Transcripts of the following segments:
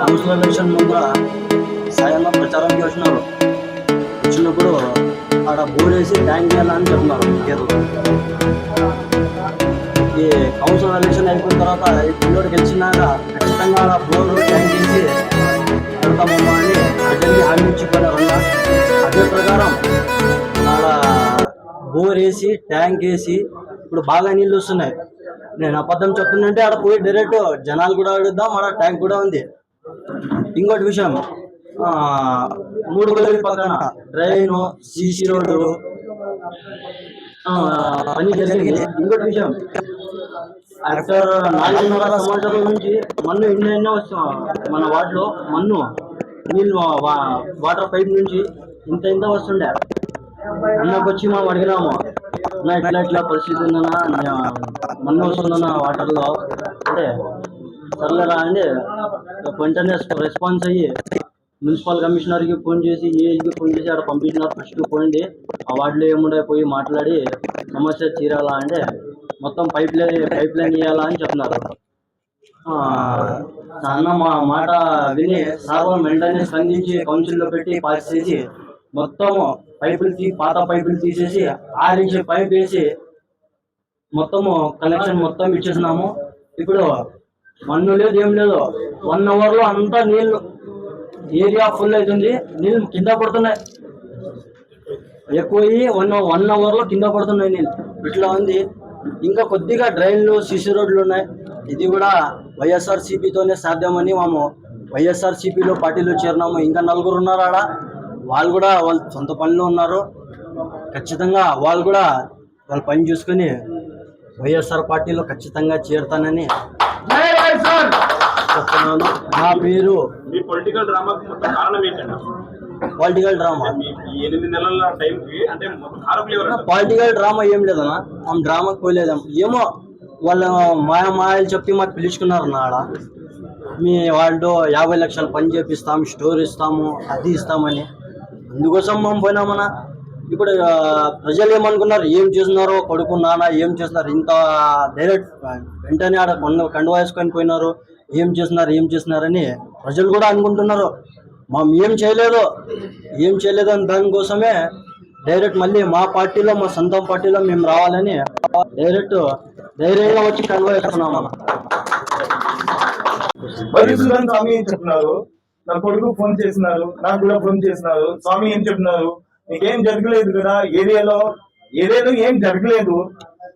Transformation ముందర సాయన్న ప్రచారం చేసినారు. వచ్చినప్పుడు ఆడ బోరేసి ట్యాంక్ చేయాలని చెప్తున్నారు కేరళ ఈ కౌన్సిల్ ఎలక్షన్ అయిపోయిన తర్వాత ఈ పిల్లోడు గెలిచినాక ఖచ్చితంగా ఆడ బోర్డు ట్యాంక్ చేసి పెడతామమ్మా అని ప్రజల్ని హామీ ఇచ్చిపోయినారన్న అదే ప్రకారం ఆడ బోర్ వేసి ట్యాంక్ వేసి ఇప్పుడు బాగా నీళ్ళు వస్తున్నాయి. నేను అబద్ధం చెప్తుందంటే ఆడ పోయి డైరెక్ట్ జనాలు కూడా అడుగుదాం ఆడ ట్యాంక్ కూడా ఉంది. ఇంకోటి విషయం మూడు గొడవల పక్కన డ్రైన్ సీసీ రోడ్డు అన్ని జరిగింది. ఇంకోటి విషయం ఆఫ్టర్ నాలుగున్నర సంవత్సరాల నుంచి మన్ను ఎన్నో వస్తాం మన వాటిలో మన్ను నీళ్ళు వా- వాటర్ పైప్ నుంచి ఇంత ఇంత వస్తుండే. అన్నకు వచ్చి మనం అడిగినాము నా ఇట్లా ఇట్లా పరిస్థితి ఉందన్నా మన్ను వస్తుందన్న వాటర్లో. అంటే సర్లేరా అండి వెంటనే రెస్పాన్స్ అయ్యి మున్సిపల్ కమిషనర్కి ఫోన్ చేసి ఏఈకి ఫోన్ చేసి అక్కడ పంపించినారు ఫస్ట్ పోయింది ఆ వార్డులో ఏముండే పోయి మాట్లాడి సమస్య తీరాలా అంటే మొత్తం పైప్ లైన్ పైప్ లైన్ ఇవ్వాలా అని చెప్తున్నారు ఆ, అన్న మా మాట విని సార్ వెంటనే స్పందించి కౌన్సిల్లో పెట్టి పాస్ చేసి మొత్తం పైపులు తీ పాత పైపులు తీసేసి ఆరించి పైప్ వేసి మొత్తము కనెక్షన్ మొత్తం ఇచ్చేసినాము. ఇప్పుడు మన్ను లేదు ఏం లేదు. వన్ అవర్లో అంతా నీళ్ళు ఏరియా ఫుల్ అవుతుంది నీళ్ళు కింద పడుతున్నాయి. ఎక్కువ వన్ వన్ అవర్లో కింద పడుతున్నాయి నీళ్ళు. ఇట్లా ఉంది. ఇంకా కొద్దిగా డ్రైన్లు సిసి రోడ్లు ఉన్నాయి. ఇది కూడా వైఎస్ఆర్ సిపితోనే సాధ్యమని మేము వైఎస్ఆర్ సిపిలో పార్టీలో చేరినాము. ఇంకా నలుగురు ఉన్నారు ఆడ. వాళ్ళు కూడా వాళ్ళ సొంత పనిలో ఉన్నారు. ఖచ్చితంగా వాళ్ళు కూడా వాళ్ళ పని చూసుకొని వైఎస్ఆర్ పార్టీలో ఖచ్చితంగా చేరుతానని చెప్తున్నాను నా పేరు మీ పొలిటికల్ డ్రామాకి మొత్తం కారణం పొలిటికల్ డ్రామా ఎనిమిది నెలల టైంకి అంటే? పొలిటికల్ డ్రామా ఏం లేదన్నా. మనం డ్రామాకి పోలేదాం ఏమో వాళ్ళ మాయ మాయలు చెప్పి మాకు పిలుచుకున్నారు నాడ. మీ వాళ్ళు యాభై లక్షలు పని చేపిస్తాం స్టోర్ ఇస్తాము అది ఇస్తామని. అందుకోసం మేము పోయినామన్నా. ఇప్పుడు ప్రజలు ఏమనుకున్నారు? ఏం చేస్తున్నారు? కొడుకు నాన్న ఏం చేస్తున్నారు? ఇంత డైరెక్ట్ వెంటనే ఆడ కొండ కండు వేసుకొని పోయినారు. ఏం చేస్తున్నారు? ఏం చేస్తున్నారని ప్రజలు కూడా అనుకుంటున్నారు. మేము ఏం చేయలేదు. ఏం చేయలేదు అని దానికోసమే డైరెక్ట్ మళ్ళీ మా పార్టీలో మా సొంతం పార్టీలో మేము రావాలని డైరెక్ట్ ధైర్యంగా వచ్చి కండువా వేసుకున్నాం స్వామి చెప్తున్నారు నా కొడుకు ఫోన్ చేసినారు. నాకు కూడా ఫోన్ చేసినారు. స్వామి ఏం చెప్తున్నారు మీకేం జరగలేదు కదా? ఏరియాలో ఏరియాలో ఏం జరగలేదు.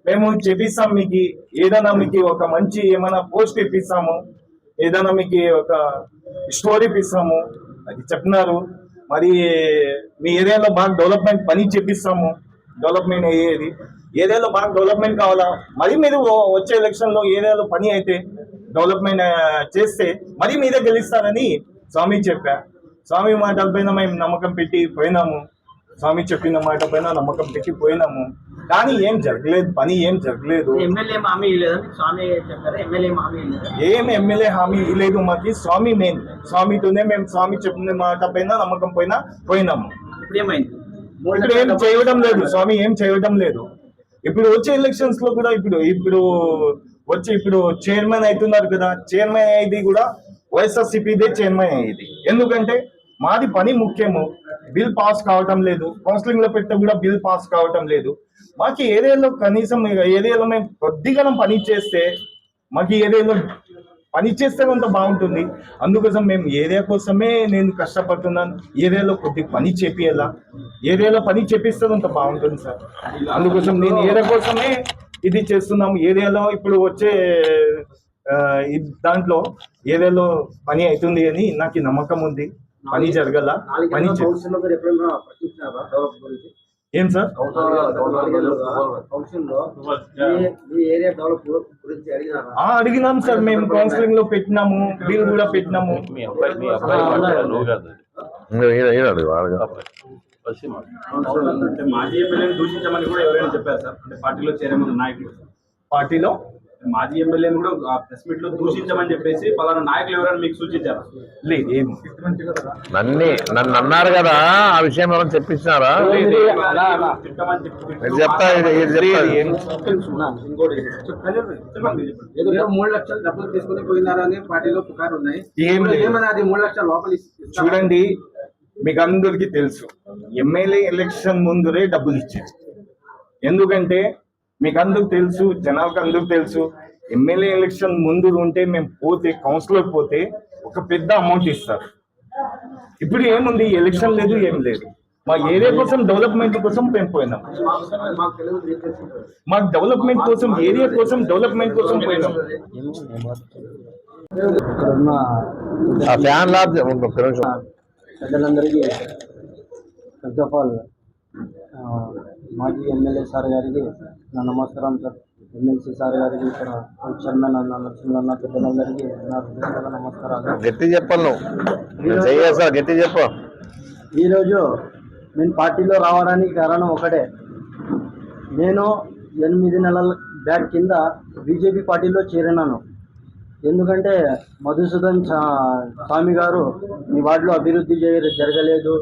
మేము చెప్పిస్తాం మీకు ఏదైనా మీకు ఒక మంచి ఏమైనా పోస్ట్ ఇప్పిస్తాము ఏదైనా మీకు ఒక స్టోరీ ఇప్పిస్తాము అది చెప్తున్నారు మరి మీ ఏరియాలో బాగా డెవలప్మెంట్ పని చెప్పిస్తాము డెవలప్మెంట్ అయ్యేది. ఏరియాలో బాగా డెవలప్మెంట్ కావాలా? మరి మీరు వచ్చే ఎలక్షన్లో ఏరియాలో పని అయితే డెవలప్మెంట్ చేస్తే మరి మీరే గెలుస్తారని స్వామి చెప్పా. స్వామి మాటల పైన మేము నమ్మకం పెట్టి పోయినాము. స్వామి చెప్పిన మాట పైన నమ్మకం పెట్టి పోయినాము. కానీ ఏం జరగలేదు పని ఏం జరగలేదు. ఎమ్మెల్యే హామీ స్వామి చెప్పారు? ఎమ్మెల్యే హామీ ఇవ్వలేదు? ఏం ఎమ్మెల్యే హామీ లేదు మాకి. స్వామి మెయిన్ స్వామితోనే మేము స్వామి చెప్పిన మాట పైన నమ్మకం పైన పోయినాము. ఇప్పుడు ఏం చేయడం లేదు స్వామి ఏం చేయడం లేదు. ఇప్పుడు వచ్చే ఎలక్షన్స్లో కూడా ఇప్పుడు ఇప్పుడు వచ్చి ఇప్పుడు చైర్మన్ అవుతున్నారు కదా చైర్మన్ అయ్యేది కూడా వైఎస్ఆర్సీపీదే చైర్మన్ అయ్యేది. ఎందుకంటే మాది పని ముఖ్యము. బిల్ పాస్ కావటం లేదు. కౌన్సిలింగ్లో పెట్టే కూడా బిల్ పాస్ కావటం లేదు. మాకు ఏరియాలో కనీసం ఏరియాలో మేము కొద్దిగా పని చేస్తే మాకు ఏరియాలో పని చేస్తే కొంత బాగుంటుంది. అందుకోసం మేము ఏరియా కోసమే నేను కష్టపడుతున్నాను. ఏరియాలో కొద్ది పని చేపియాలా ఏరియాలో పని చేపిస్తే కొంత బాగుంటుంది సార్. అందుకోసం నేను ఏరియా కోసమే ఇది చేస్తున్నాము. ఏరియాలో ఇప్పుడు వచ్చే దాంట్లో ఏరియాలో పని అవుతుంది అని నాకు నమ్మకం ఉంది. పని జరగల? పని ఏం సార్? అడిగినాం సార్. మేము కౌన్సిలింగ్లో పెట్టినాము బిల్ కూడా పెట్టినాము. మాజీ ఎమ్మెల్యేని దూషించమని కూడా ఎవరైనా చెప్పారు సార్? అంటే పార్టీలో చేరే ముందు నాయకులు. పార్టీలో? మాజీ ఎమ్మెల్యేని కూడా ప్రెస్ మీట్లో దూషించమని చెప్పేసి పలానా నాయకులు ఎవరైనా మీకు సూచించారు? లేదు నన్ను నన్ను అన్నారు కదా ఆ విషయం ఎవరైనా చెప్పించినారా చెప్తా మూడు లక్షలు డబ్బులు తీసుకుని పోయినారని పార్టీలో పుకారు ఉన్నాయి. ఏమన్నా అది మూడు లక్షలు లోపలి? చూడండి మీకు అందరికీ తెలుసు. ఎమ్మెల్యే ఎలక్షన్ ముందురే డబ్బులు ఇచ్చారు. ఎందుకంటే మీకు అందరికి తెలుసు జనాలకు అందరికి తెలుసు. ఎమ్మెల్యే ఎలక్షన్ ముందు ఉంటే మేము పోతే కౌన్సిలర్ పోతే ఒక పెద్ద అమౌంట్ ఇస్తారు. ఇప్పుడు ఏముంది? ఎలక్షన్ లేదు ఏం లేదు. మా ఏరియా కోసం డెవలప్మెంట్ కోసం మేము పోయినాం. మాకు డెవలప్మెంట్ కోసం ఏరియా కోసం డెవలప్మెంట్ కోసం పోయినాం. పెద్దలందరికీ ఫస్ట్ ఆఫ్ ఆల్ మాజీ ఎమ్మెల్యే సార్ గారికి నా నమస్కారం సార్. ఎమ్మెల్సీ సార్ గారికి ఇక్కడ చైర్మన్ అన్న నరసింహన్న పెద్దలందరికీ నా హృదయపూర్వక నమస్కారాలు. గట్టి చెయ్యేసా గట్టి చెప్పు. ఈరోజు నేను పార్టీలో రావడానికి కారణం ఒకటే. నేను ఎనిమిది నెలల బ్యాక్ కింద బీజేపీ పార్టీలో చేరినాను. ఎందుకంటే మధుసూదన్ స్వామి గారు మీ వార్డులో అభివృద్ధి జర జరగలేదు.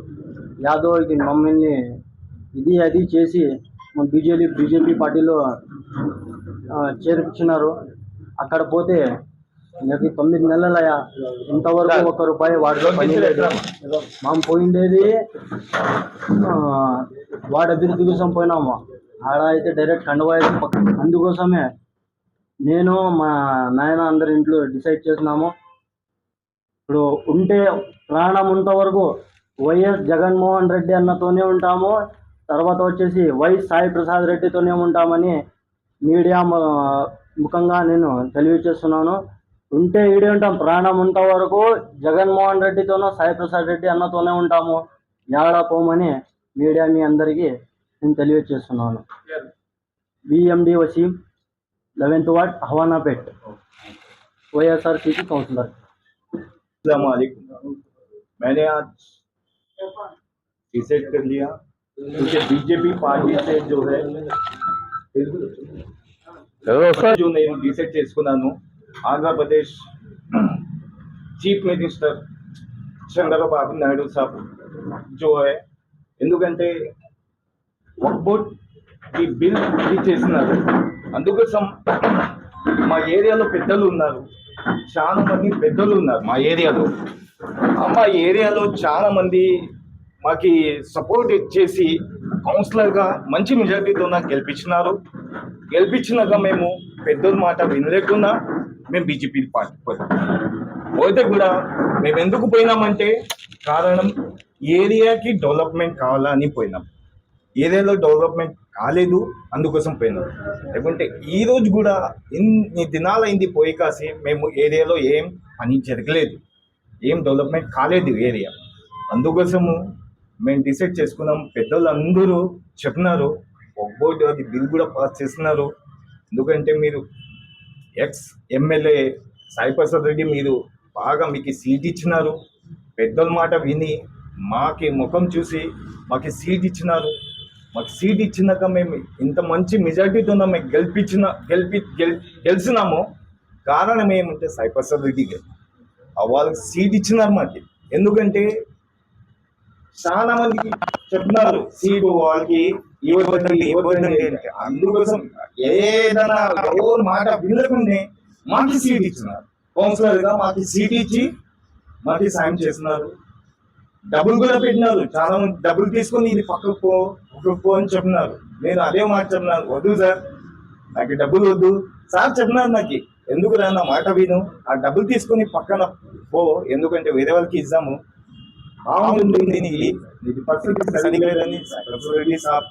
యాదవ్ ఇది మమ్మల్ని ఇది అది చేసి బీజేపీ బీజేపీ పార్టీలో చేర్పించినారు. అక్కడ పోతే నాకు తొమ్మిది నెలలయా ఇంతవరకు ఒక్క రూపాయి వాడిలో మనం పోయిండేది వాడి అభివృద్ధి కోసం పోయినాము. ఆడ అయితే డైరెక్ట్ కండువాయి అందుకోసమే నేను మా నాయన అందరి ఇంట్లో డిసైడ్ చేసినాము. ఇప్పుడు ఉంటే ప్రాణం ఉంట వరకు వైఎస్ జగన్మోహన్ రెడ్డి అన్నతోనే ఉంటాము. తర్వాత వచ్చేసి వై సాయి ప్రసాద్ రెడ్డితోనే ఉంటామని మీడియా మ- ముఖంగా నేను తెలియజేస్తున్నాను ఉంటే ఈడే ఉంటాం ప్రాణం ఉంట వరకు జగన్మోహన్ రెడ్డితోనో సాయి ప్రసాద్ రెడ్డి అన్నతోనే ఉంటాము యాడ పోమని మీడియా మీ అందరికీ నేను తెలియజేస్తున్నాను B M D Waseem eleventh ward Havanapet YSRCP councillor वालेकुम मैंने आज डिसाइड कर लिया क्योंकि बीजेपी पार्टी से जो है जो నేను డిసైడ్ చేసుకున్నాను ఆంధ్రప్రదేశ్ చీఫ్ మినిస్టర్ చంద్రబాబు నాయుడు సాబ్ జో హే ఎందుకంటే వక్బోట్ ఈ బిల్ చేసినారు అందుకోసం మా ఏరియాలో పెద్దలు ఉన్నారు చాలా మంది పెద్దలు ఉన్నారు. మా ఏరియాలో? మా ఏరియాలో చాలా మంది మాకి సపోర్ట్ ఇచ్చేసి కౌన్సిలర్గా మంచి మెజార్టీతో నాకు గెలిపించినారు. గెలిపించినాక మేము పెద్దల మాట వినలేకుండా మేము బీజేపీ పార్టీ పోయినాం పోతే కూడా మేము ఎందుకు పోయినామంటే కారణం ఏరియాకి డెవలప్మెంట్ కావాలని పోయినాం. ఏరియాలో డెవలప్మెంట్ కాలేదు అందుకోసం పోయినాం. లేకుంటే ఈరోజు కూడా ఇన్ని దినాలైంది పోయి కాసి మేము ఏరియాలో ఏం పని జరగలేదు. ఏం డెవలప్మెంట్ కాలేదు ఏరియా. అందుకోసము మేము డిసైడ్ చేసుకున్నాం. పెద్దలు చెప్పినారు. ఒక్కోటి అది బిల్ కూడా పాస్ చేస్తున్నారు. ఎందుకంటే మీరు ఎక్స్ ఎమ్మెల్యే సాయి ప్రసాద్ రెడ్డి మీరు బాగా మీకు సీట్ ఇచ్చినారు. పెద్దల మాట విని మాకి ముఖం చూసి మాకు సీట్ ఇచ్చినారు. మాకు సీట్ ఇచ్చినాక మేము ఇంత మంచి మెజార్టీతో మేము గెలిపించిన గెలిపి గెల్ గెలిచినాము. కారణం ఏమంటే సాయి ప్రసాద్ రెడ్డి గారు వాళ్ళకి సీట్ ఇచ్చినారు మాకు. ఎందుకంటే చాలా మంది చెప్తున్నారు సీటు వాళ్ళకి ఇవ్వబడి ఇవ్వబడి అందుకోసం ఏదైనా ఎవరు మాట వినకుండా మాకు సీట్ ఇచ్చినారు. కౌన్సిలర్గా మాకు సీట్ ఇచ్చి మాకు సాయం చేస్తున్నారు. డబ్బులు కూడా పెట్టినారు. చాలా మంది డబ్బులు తీసుకొని ఇది పక్కకు పో పక్కకు పో అని చెప్పినారు. నేను అదే మాట చెప్తున్నాను వద్దు సార్ నాకు డబ్బులు వద్దు. సార్ చెప్పినారు నాకు. ఎందుకు రా మాట విను? ఆ డబ్బులు తీసుకొని పక్కన పో. ఎందుకంటే వేరే వాళ్ళకి ఇద్దాము. బాగుంటుంది. దీనికి సార్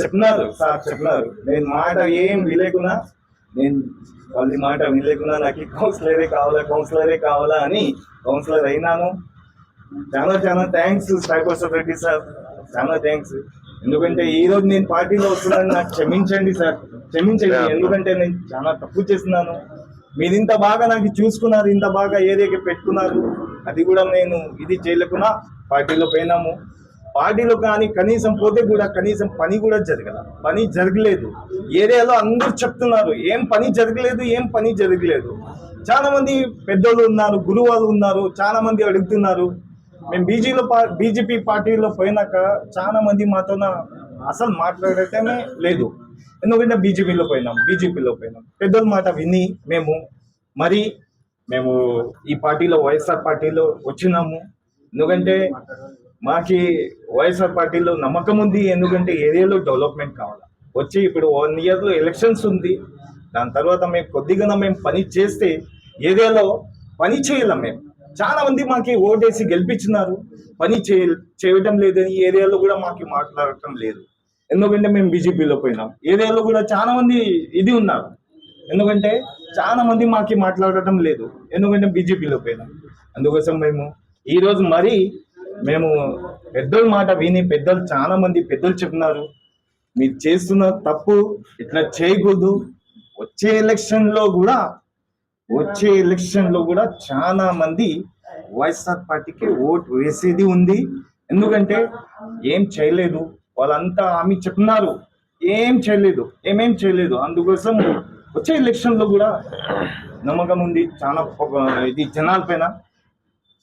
చెప్పినారు. సార్ చెప్పినారు. నేను మాట ఏం విలేకున్నా నేను వాళ్ళ మాట వినలేకున్నా నాకు కౌన్సిలరే కావాలా కౌన్సిలరే కావాలా అని కౌన్సిలర్ అయినాను. చాలా చాలా థ్యాంక్స్ సాయిప్రసాద్ రెడ్డి సార్. చాలా థ్యాంక్స్ ఎందుకంటే ఈ రోజు నేను పార్టీలో వస్తున్నాను. నాకు క్షమించండి సార్. క్షమించండి. ఎందుకంటే నేను చాలా తప్పు చేస్తున్నాను. మీరు ఇంత బాగా నాకు చూసుకున్నారు ఇంత బాగా ఏరియాకి పెట్టుకున్నారు. అది కూడా నేను ఇది చేయలేకున్నా పార్టీలో పోయినాము. పార్టీలో కానీ కనీసం పోతే కూడా కనీసం పని కూడా జరగల. పని జరగలేదు. ఏరియాలో అందరూ చెప్తున్నారు ఏం పని జరగలేదు ఏం పని జరగలేదు. చాలా మంది పెద్దోళ్ళు ఉన్నారు గురువాలు ఉన్నారు చాలా మంది అడుగుతున్నారు. మేము బీజీలో బీజేపీ పార్టీలో పోయినాక చాలా మంది మాతో అసలు మాట్లాడటమే లేదు. ఎందుకంటే బీజేపీలో పోయినాం బీజేపీలో పోయినాం. పెద్దోళ్ళ మాట విని మేము మరి మేము ఈ పార్టీలో వైఎస్ఆర్ పార్టీలో వచ్చినాము. ఎందుకంటే మాకి వైఎస్ఆర్ పార్టీలో నమ్మకం ఉంది. ఎందుకంటే ఏరియాలో డెవలప్మెంట్ కావాలి. వచ్చి ఇప్పుడు వన్ ఇయర్లో ఎలక్షన్స్ ఉంది. దాని తర్వాత మేము కొద్దిగా మేము పని చేస్తే ఏరియాలో పని చేయాలి మేము. చాలా మంది మాకి ఓటేసి గెలిపించినారు. పని చేయ చేయటం లేదని ఈ ఏరియాలో కూడా మాకు మాట్లాడటం లేదు. ఎందుకంటే మేము బీజేపీలో పోయినాం. ఏరియాలో కూడా చాలా మంది ఇది ఉన్నారు. ఎందుకంటే చాలా మంది మాకి మాట్లాడటం లేదు. ఎందుకంటే బీజేపీలో పోయినాం. అందుకోసం మేము ఈరోజు మరీ మేము పెద్దల మాట విని పెద్దలు చాలా మంది పెద్దలు చెప్తున్నారు మీరు చేస్తున్న తప్పు ఇట్లా చేయకూడదు. వచ్చే ఎలక్షన్లో కూడా వచ్చే ఎలక్షన్లో కూడా చాలా మంది వైఎస్ఆర్ పార్టీకి ఓట్ వేసేది ఉంది. ఎందుకంటే ఏం చేయలేదు. వాళ్ళంతా హామీ చెప్తున్నారు ఏం చేయలేదు. ఏమేం చేయలేదు. అందుకోసం వచ్చే ఎలక్షన్లో కూడా నమ్మకం ఉంది. చాలా ఇది జనాలపైన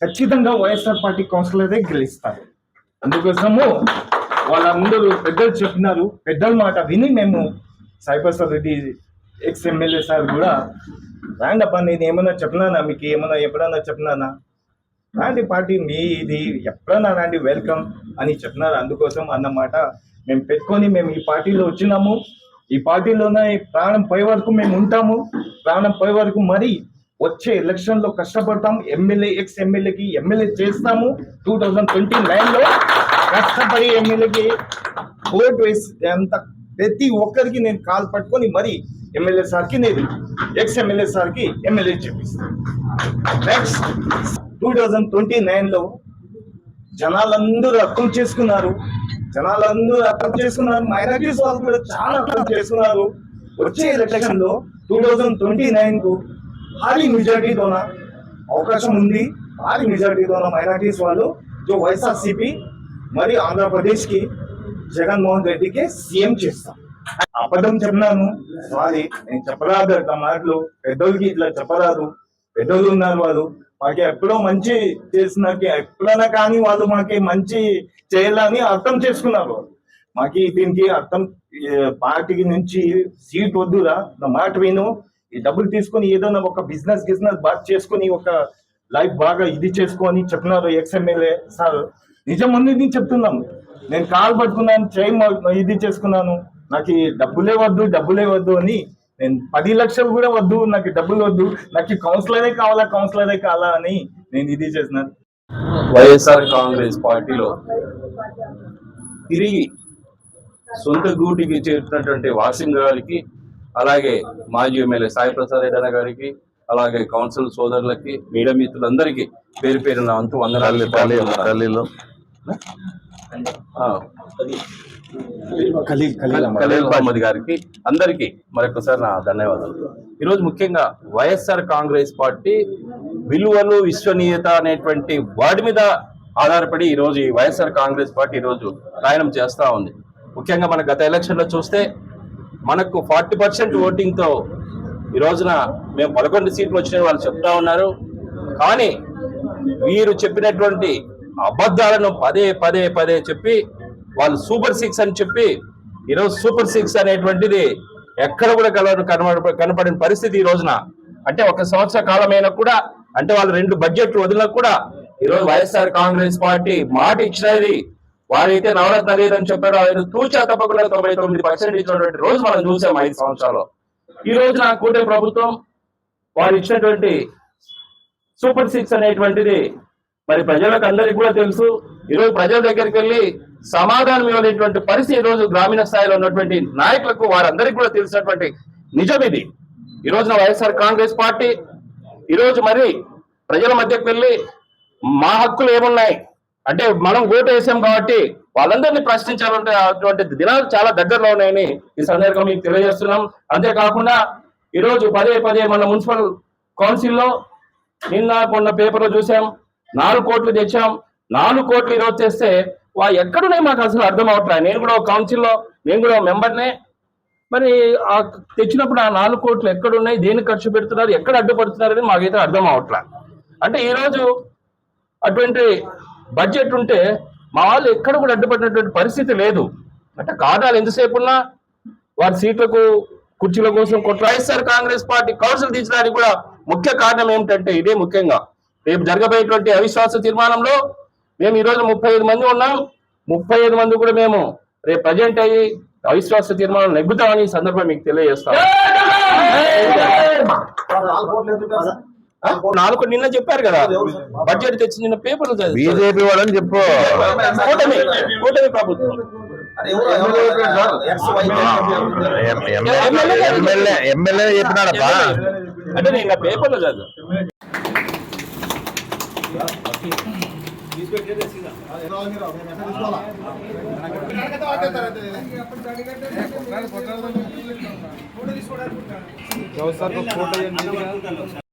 ఖచ్చితంగా వైఎస్ఆర్ పార్టీ కౌన్సిలరే గెలుస్తారు. అందుకోసము వాళ్ళందరూ పెద్దలు చెప్పినారు. పెద్దల మాట విని మేము Saiprasad Reddy ex MLA sir కూడా అబ్బా నేను ఏమన్నా చెప్పినానా? మీకు ఏమన్నా ఎప్పుడన్నా చెప్పినానా? రాండి పార్టీ మీ ఇది ఎప్పుడన్నా రాండి వెల్కమ్ అని చెప్పినారు. అందుకోసం అన్నమాట మేము పెట్టుకొని మేము ఈ పార్టీలో వచ్చినాము. ఈ పార్టీలోనే ప్రాణం పై వరకు మేము ఉంటాము. ప్రాణం పై వరకు మరి వచ్చే ఎలక్షన్లో కష్టపడతాం. ఎమ్మెల్యే ఎక్స్ ఎమ్మెల్యేకి ఎమ్మెల్యే చేస్తాము. టూ థౌజండ్ ట్వంటీ నైన్లో కష్టపడి ఎమ్మెల్యేకి ఓటు వేసి అంత ప్రతి ఒక్కరికి నేను కాల్ పట్టుకొని మరి ఎమ్మెల్యే సార్కి నేను ఎక్స్ ఎమ్మెల్యే సార్కి ఎమ్మెల్యే చూపిస్తాను నెక్స్ట్ టూ థౌజండ్ ట్వంటీ నైన్లో జనాలందరూ అర్థం చేసుకున్నారు. జనాలందరూ అర్థం చేసుకున్నారు. మైనారిటీస్ వాళ్ళు కూడా చాలా అర్థం చేసుకున్నారు. వచ్చే ఎలక్షన్లో టూ థౌజండ్ ట్వంటీ నైన్కు భారీ మెజార్టీతోన అవకాశం ఉంది. భారీ మెజార్టీతోన మైనారిటీస్ వాళ్ళు జో వైఎస్ఆర్సీపీ మరి ఆంధ్రప్రదేశ్కి జగన్మోహన్ రెడ్డికి సీఎం చేస్తాం. అబద్ధం చెప్పినాను. సారీ నేను చెప్పరాదు అట్లా మాటలు. పెద్దోళ్ళకి ఇట్లా చెప్పరాదు. పెద్దోళ్ళు ఉన్నారు వాళ్ళు. మాకు ఎప్పుడో మంచి చేసినాకి ఎప్పుడైనా కానీ వాళ్ళు మాకి మంచి చేయాలని అర్థం చేసుకున్నారు. మాకి దీనికి అర్థం పార్టీ పార్టీకి నుంచి సీట్ వద్దురా నా మాట విను. ఈ డబ్బులు తీసుకొని ఏదైనా ఒక బిజినెస్ బిజినెస్ బాగా చేసుకొని ఒక లైఫ్ బాగా ఇది చేసుకొని చెప్పినారు ఎక్స్ఎమ్మెల్యే సార్. నిజం అనేది చెప్తున్నాం. నేను కాల్ పట్టుకున్నాను చేయి ఇది చేసుకున్నాను. నాకు డబ్బులే వద్దు డబ్బులే వద్దు అని నేను పది లక్షలు కూడా వద్దు నాకు డబ్బులు వద్దు నాకు కౌన్సిలరే కావాలా కౌన్సిలరే కావాలా అని నేను ఇది చేసినాను వైఎస్ఆర్ కాంగ్రెస్ పార్టీలో తిరిగి సొంత గూటికి చేరుతున్నటువంటి వాసిం గారికి అలాగే మాజీ ఎమ్మెల్యే సాయి ప్రసాద్ రెడ్డి అన్న గారికి అలాగే కౌన్సిల్ సోదరులకి మీడియా మిత్రులందరికీ పేరు పేరు నా వంతు వందనాలు ఆ, ఖలీల్ మహమ్మద్ గారికి అందరికీ మరొకసారి నా ధన్యవాదాలు. ఈరోజు ముఖ్యంగా వైఎస్ఆర్ కాంగ్రెస్ పార్టీ విలువలు విశ్వనీయత అనేటువంటి వాటి మీద ఆధారపడి ఈ రోజు ఈ వైఎస్ఆర్ కాంగ్రెస్ పార్టీ ఈ రోజు ప్రయాణం చేస్తా ఉంది. ముఖ్యంగా మన గత ఎలక్షన్లో చూస్తే మనకు ఫార్టీ పర్సెంట్ ఓటింగ్తో ఈ రోజున మేము పదకొండు సీట్లు వచ్చినాయి వాళ్ళు చెప్తా ఉన్నారు. కానీ వీరు చెప్పినటువంటి అబద్ధాలను పదే పదే పదే చెప్పి వాళ్ళు సూపర్ సిక్స్ అని చెప్పి ఈరోజు సూపర్ సిక్స్ అనేటువంటిది ఎక్కడ కూడా కల కనబడ కనపడిన పరిస్థితి ఈ రోజున. అంటే ఒక సంవత్సర కాలమైనా కూడా అంటే వాళ్ళు రెండు బడ్జెట్లు వదిలినా కూడా ఈరోజు వైఎస్ఆర్ కాంగ్రెస్ పార్టీ మాట ఇచ్చినది వారైతే నవరత్న లేదని చెప్పారు ఆయన తూచా తప్పకుండా తొంభై తొమ్మిది పర్సెంట్ ఇచ్చినటువంటి రోజు మనం చూసాం ఐదు సంవత్సరాలు ఈ రోజున కూటే ప్రభుత్వం వారు ఇచ్చినటువంటి సూపర్ సిక్స్ అనేటువంటిది మరి ప్రజలకు అందరికీ కూడా తెలుసు ఈరోజు ప్రజల దగ్గరికి వెళ్ళి సమాధానం ఇవ్వలేటువంటి పరిస్థితి ఈరోజు రోజు గ్రామీణ స్థాయిలో ఉన్నటువంటి నాయకులకు వారందరికీ కూడా తెలిసినటువంటి నిజం ఇది. ఈ రోజున వైఎస్ఆర్ కాంగ్రెస్ పార్టీ ఈరోజు మరి ప్రజల మధ్యకు వెళ్ళి మా హక్కులు ఏమున్నాయి? అంటే మనం ఓటు వేసాం కాబట్టి వాళ్ళందరినీ ప్రశ్నించాలంటే అటువంటి దినాలు చాలా దగ్గరలో ఉన్నాయని ఈ సందర్భంగా మీకు తెలియజేస్తున్నాం. అంతేకాకుండా ఈరోజు పదే పదే మన మున్సిపల్ కౌన్సిల్లో నిన్న కొన్న పేపర్లో చూసాం నాలుగు కోట్లు తెచ్చాం. నాలుగు కోట్లు ఈరోజు తెస్తే వా ఎక్కడున్నాయి మాకు అసలు అర్థం అవట్లే నేను కూడా కౌన్సిల్లో నేను కూడా మెంబర్నే. మరి ఆ తెచ్చినప్పుడు ఆ నాలుగు కోట్లు ఎక్కడున్నాయి? దేనికి ఖర్చు పెడుతున్నారు? ఎక్కడ అడ్డుపడుతున్నారు అని మాకైతే అర్థం అవట్లే. అంటే ఈరోజు అటువంటి బడ్జెట్ ఉంటే మా వాళ్ళు ఎక్కడ కూడా అడ్డుపడినటువంటి పరిస్థితి లేదు. అంటే కాదాలు ఎంతసేపు ఉన్నా వారి సీట్లకు కుర్చీల కోసం కొట్ల వైఎస్ఆర్ కాంగ్రెస్ పార్టీ. కౌన్సిల్ తీర్చడానికి కూడా ముఖ్య కారణం ఏమిటంటే ఇదే ముఖ్యంగా. రేపు జరగబోయేటువంటి అవిశ్వాస తీర్మానంలో మేము ఈరోజు ముప్పై ఐదు మంది ఉన్నాం ముప్పై ఐదు మంది కూడా మేము రేపు ప్రజెంట్ అయ్యి అవిశ్వాస తీర్మానం నెగ్గుతామని ఈ సందర్భం మీకు తెలియజేస్తాం ఆ? నాలుగు నిన్న చెప్పారు కదా బడ్జెట్ తెచ్చి నిన్న పేపర్లు చదివి- బీజేపీ వాళ్ళని చెప్పు కూటమి కూటమి ప్రభుత్వం ఎం- ఎమ్మెల్యే ఎమ్మెల్యే ఎమ్మెల్యే చెప్పినాడప్పా అంటే నేను పేపర్లో చదివా ఫోటో తీసుకోవడానికి